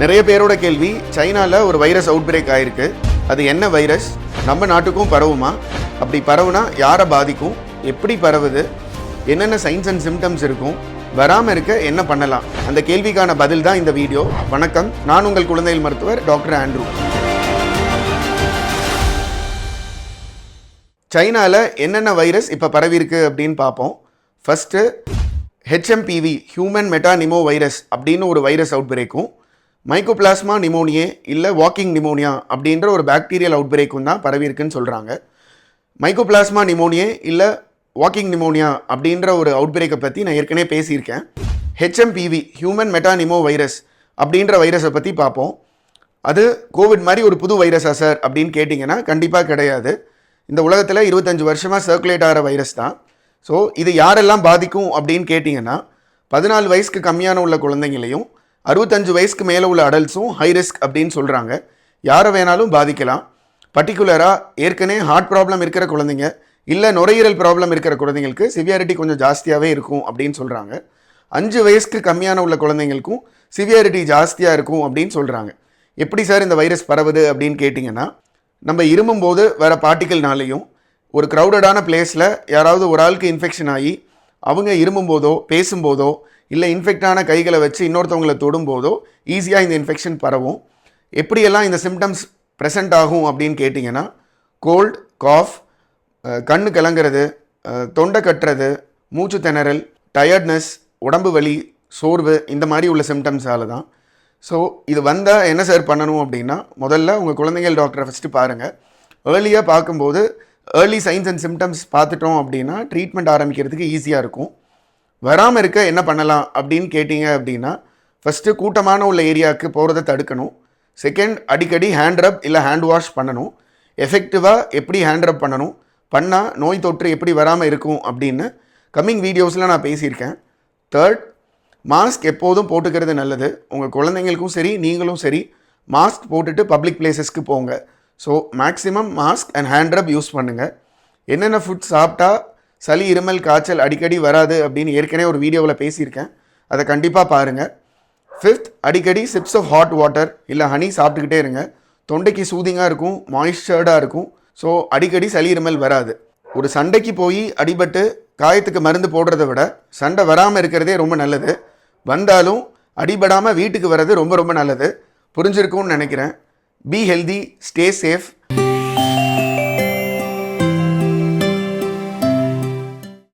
நிறைய பேரோட கேள்வி சைனாவில் ஒரு வைரஸ் அவுட் பிரேக் ஆயிருக்கு. அது என்ன வைரஸ் நம்ம நாட்டுக்கும் பரவுமா? அப்படி பரவுனா யாரை பாதிக்கும்? எப்படி பரவுது? என்னென்ன சைன்ஸ் அண்ட் சிம்டம்ஸ் இருக்கும்? வராமல் இருக்க என்ன பண்ணலாம்? அந்த கேள்விக்கான பதில் தான் இந்த வீடியோ. வணக்கம். நான் உங்கள் குழந்தைகள் மருத்துவர் டாக்டர் ஆண்ட்ரூ. சைனாவில் என்னென்ன வைரஸ் இப்போ பரவியிருக்கு அப்படின்னு பார்ப்போம். First HMPV human metapneumo virus அப்படின்னு ஒரு வைரஸ் அவுட் பிரேக்கும் மைக்கோபிளாஸ்மா நிமோனியே இல்லை வாக்கிங் நிமோனியா அப்படின்ற ஒரு பாக்டீரியல் அவுட் பிரேக்கும் தான் பரவியிருக்குன்னு சொல்கிறாங்க மைக்கோபிளாஸ்மா நிமோனியே இல்லை வாக்கிங் நிமோனியா அப்படின்ற ஒரு அவுட் பிரேக்கை பற்றி நான் ஏற்கனவே பேசியிருக்கேன். ஹெச்எம்பிவி ஹியூமன் மெட்டானிமோ வைரஸ் அப்படின்ற வைரஸை பற்றி பார்ப்போம். அது கோவிட் மாதிரி ஒரு புது வைரஸா சார் அப்படின்னு கேட்டிங்கன்னா கண்டிப்பாக கிடையாது. இந்த உலகத்தில் இருபத்தஞ்சு வருஷமாக சர்க்குலேட் ஆகிற வைரஸ் தான். ஸோ இது யாரெல்லாம் பாதிக்கும் அப்படின்னு கேட்டிங்கன்னா பதினாலு வயசுக்கு கம்மியான உள்ள குழந்தைங்களையும் அறுபத்தஞ்சு வயசுக்கு மேலே உள்ள அடல்ட்ஸும் ஹை ரிஸ்க் அப்படின்னு சொல்கிறாங்க யாரை வேணாலும் பாதிக்கலாம். பர்டிகுலராக ஏற்கனவே ஹார்ட் ப்ராப்ளம் இருக்கிற குழந்தைங்க இல்லை நுரையீரல் ப்ராப்ளம் இருக்கிற குழந்தைங்களுக்கு சிவியாரிட்டி கொஞ்சம் ஜாஸ்தியாகவே இருக்கும் அப்படின்னு சொல்கிறாங்க அஞ்சு வயசுக்கு கம்மியான உள்ள குழந்தைங்களுக்கும் சிவியாரிட்டி ஜாஸ்தியாக இருக்கும் அப்படின்னு சொல்கிறாங்க எப்படி சார் இந்த வைரஸ் பரவுது அப்படின்னு கேட்டிங்கன்னா நம்ம இருமும்போது வர பார்ட்டிக்கல்னாலையும் ஒரு க்ரௌடடான பிளேஸில் யாராவது ஒரு ஆளுக்கு இன்ஃபெக்ஷன் ஆகி அவங்க இருமும்போதோ பேசும்போதோ இல்லை இன்ஃபெக்டான கைகளை வச்சு இன்னொருத்தவங்களை தொடும்போதோ ஈஸியாக இந்த இன்ஃபெக்ஷன் பரவும். எப்படியெல்லாம் இந்த சிம்டம்ஸ் ப்ரெசென்ட் ஆகும் அப்படின்னு கேட்டிங்கன்னா கோல்ட் காஃப் கண்ணு கலங்கிறது தொண்டை கட்டுறது மூச்சு திணறல் டயர்ட்னஸ் உடம்பு வலி சோர்வு இந்த மாதிரி உள்ள சிம்டம்ஸால் தான். ஸோ இது வந்தால் என்ன சார் பண்ணணும் அப்படின்னா முதல்ல உங்கள் குழந்தைகள் டாக்டரை ஃபஸ்ட்டு பாருங்கள் ஏர்லியாக பார்க்கும்போது ஏர்லி சைன்ஸ் அண்ட் சிம்டம்ஸ் பார்த்துட்டோம் அப்படின்னா ட்ரீட்மெண்ட் ஆரம்பிக்கிறதுக்கு ஈஸியாக இருக்கும். வராமல் இருக்க என்ன பண்ணலாம் அப்படின்னு கேட்டிங்க அப்படின்னா ஃபஸ்ட்டு கூட்டமான உள்ள ஏரியாவுக்கு போகிறத தடுக்கணும். செகண்ட் அடிக்கடி ஹேண்ட் ரப் இல்லை ஹேண்ட் வாஷ் பண்ணணும். எஃபெக்டிவாக எப்படி ஹேண்ட் ரப் பண்ணணும்? பண்ணால் நோய் தொற்று எப்படி வராமல் இருக்கும் அப்படின்னு கம்மிங் வீடியோஸில் நான் பேசியிருக்கேன். தேர்ட் மாஸ்க் எப்போதும் போட்டுக்கிறது நல்லது. உங்கள் குழந்தைங்களுக்கும் சரி நீங்களும் சரி மாஸ்க் போட்டுட்டு பப்ளிக் பிளேசஸ்க்கு போங்க. So maximum mask and hand rub use பண்ணுங்கள் என்னென்ன ஃபுட் சாப்பிட்டா சளி இருமல் காய்ச்சல் அடிக்கடி வராது அப்படின்னு ஏற்கனவே ஒரு வீடியோவில் பேசியிருக்கேன். அதை கண்டிப்பாக பாருங்கள் ஃபிஃப்த் அடிக்கடி சிப்ஸ் ஆஃப் ஹாட் வாட்டர் இல்லை ஹனி சாப்பிட்டுக்கிட்டே இருங்க. தொண்டைக்கு சூதிங்காக இருக்கும் மாய்ஸ்டர்டாக இருக்கும். ஸோ அடிக்கடி சளி இருமல் வராது. ஒரு சண்டைக்கு போய் அடிபட்டு காயத்துக்கு மருந்து போடுறத விட சண்டை வராமல் இருக்கிறதே ரொம்ப நல்லது. வந்தாலும் அடிபடாமல் வீட்டுக்கு வர்றது ரொம்ப ரொம்ப நல்லது. புரிஞ்சிருக்கும்னு நினைக்கிறேன். Be healthy stay safe